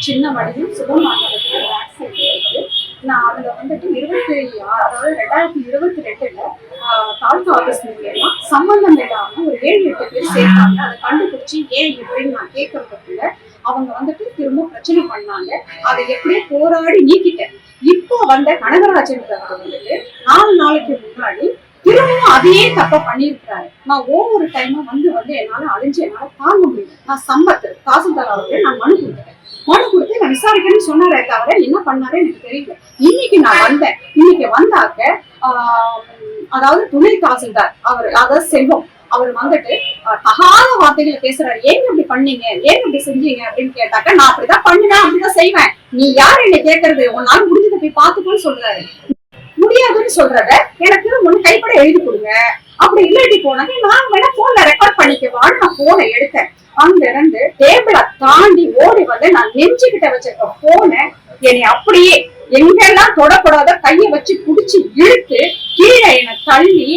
சின்ன வடிவும் சுகமானதுக்கு நான் அதுல வந்துட்டு இருபத்தி அதாவது ரெண்டாயிரத்தி இருபத்தி ரெண்டுல தாலுகா ஆஃபீஸ் மூலியமா சம்பந்தம் இல்லாம ஒரு ஏழு எட்டு பேர் சேர்த்தாங்க. அதை கண்டுபிடிச்சு ஏன் இப்படின்னு நான் கேட்கறதுக்குள்ள அவங்க வந்துட்டு திரும்ப பிரச்சனை பண்ணாங்க. அதை எப்படியே போராடி நீக்கிட்டேன். இப்போ வந்த கனகராஜன் வந்துட்டு நாலு நாளைக்கு முன்னாடி திரும்பவும் அதையே தப்ப பண்ணியிருக்கிறாரு. நான் ஒவ்வொரு டைமும் வந்து வந்து என்னால அழிஞ்சு என்னால தாங்க முடியும் நான் சம்பத்து தாசில்தார் அவர்கள் நான் மனு கொடுத்தேன் மனு கொடுத்து நான் விசாரிக்கணும்னு சொன்னாரே தவிர என்ன பண்ணாரே எனக்கு தெரியல. இன்னைக்கு நான் வந்தேன். இன்னைக்கு வந்தாக்க ஆஹ், அதாவது துணை தாசில்தார் அவர் அதாவது செல்வம் அவர் வந்துட்டு தகாத வார்த்தைகளை பேசுறாரு. ஏங்க இப்படி பண்ணீங்க? ஏங்க இப்படி செஞ்சீங்க? அப்படின்னு கேட்டாக்க நான் அப்படிதான் பண்ணுவேன் அப்படிதான் செய்வேன். நீ யார் என்ன கேட்கறது? உன்னால முடிஞ்சதை போய் பாத்துக்கோன்னு சொல்றாரு. முடியாதுன்னு சொல்றத எனக்கு ஒண்ணு கைப்பட எழுதி கொடுங்க. அப்படி இல்லாட்டி போனாக்க நான் வேணா போன்ல ரெக்கார்ட் பண்ணிக்கவான்னு நான் போனை எடுத்தேன். அங்க இருந்து டேபிள தாண்டி ஓடி வந்து நான் நெஞ்சுகிட்ட வச்சிருக்க போனை என்னை அப்படியே எங்கெல்லாம் தொடக்கூடாத கையை வச்சு புடிச்சு இழுத்து தள்ளி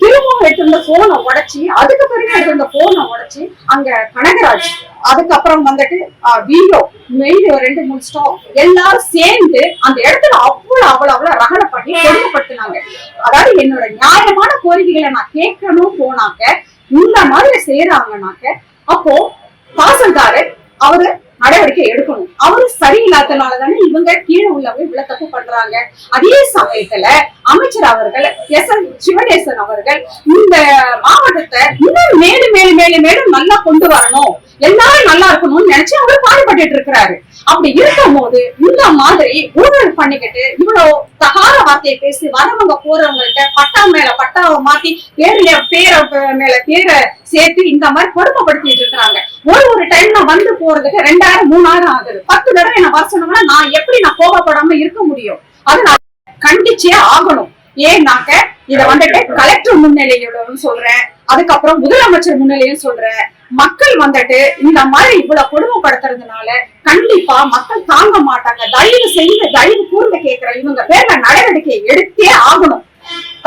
திரும்பவும் எடுத்திருந்த போனை உடைச்சி அதுக்கு பிறகு எடுத்திருந்த போனை உடைச்சி அங்க கனகராஜ் அதுக்கப்புறம் வந்துட்டு வீடியோ மெயில் ரெண்டு மூணு ஸ்டாப் எல்லாரும் சேர்ந்து அந்த இடத்துல அவ்வளவு அவ்வளவு அவ்வளவு ரகலை பண்ணி கொடுமைப்படுத்தினாங்க. அதாவது என்னோட நியாயமான கோரிக்கைகளை நான் கேட்கணும் போனாக்க இந்த மாதிரி செய்யறாங்கனாக்க அப்போ தாசில்தாரு அவரு நடவடிக்கை எடுக்கணும். அவரு சரியில்லாதனால தானே இவங்க கீழே உள்ளவங்க இவ்வளவு தப்பு பண்றாங்க. அதே சமயத்துல அமைச்சர் அவர்கள் எஸ் எல் சிவனேசன் அவர்கள் இந்த மாவட்டத்தை இன்னும் மேலும் மேலும் மேலும் மேலும் நல்லா கொண்டு வரணும். எல்லாரும் நல்லா இருக்கணும்னு நினைச்சு அவர் பாடுபட்டு இருக்கிறாரு. அப்படி இருக்கும் போது இந்த மாதிரி ஊழல் பண்ணிக்கிட்டு இவ்வளவு தகார வார்த்தையை பேசி வரவங்க போறவங்கள்ட்ட பட்டா மேல பட்டாவை மாத்தி பேர்ல பேரை மேல பேரை சேர்த்து இந்த மாதிரி கொடுமைப்படுத்திட்டு இருக்கிறாங்க. ஒரு ஒரு டைம்ல வந்து போறதுக்கு ரெண்டாயிரம் மூணாயிரம் ஆகுது. பத்து தடவை என்ன வர சொன்னோம்னா நான் எப்படி நான் கோபப்படாம இருக்க முடியும்? அது நான் கண்டிச்சே ஆகணும். ஏன்னாக்க இத வந்துட்டு கலெக்டர் முன்னிலையோட சொல்றேன். அதுக்கப்புறம் முதலமைச்சர் முன்னிலையும் சொல்றேன். மக்கள் வந்துட்டு இந்த மாதிரி இவ்வளவு கொடுமைப்படுத்துறதுனால கண்டிப்பா மக்கள் தாங்க மாட்டாங்க. தயவு செய்து தயவு கூர்ந்து கேட்கிற இவங்க பேர்ல நடவடிக்கை எடுத்தே ஆகணும்.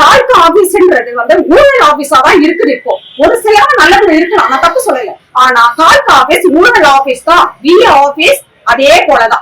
தாலுகா ஆபீஸ்ன்றது வந்து ஊழல் ஆபீஸா தான் இருக்குது இப்போ. ஒரு சிலவங்க நல்லது இருக்கலாம். நான் தப்பு சொல்லல. ஆனா தாலுகா ஆபீஸ் ஊழல் ஆபீஸ் தான். விஏ ஆபீஸ் அதே போலதான்.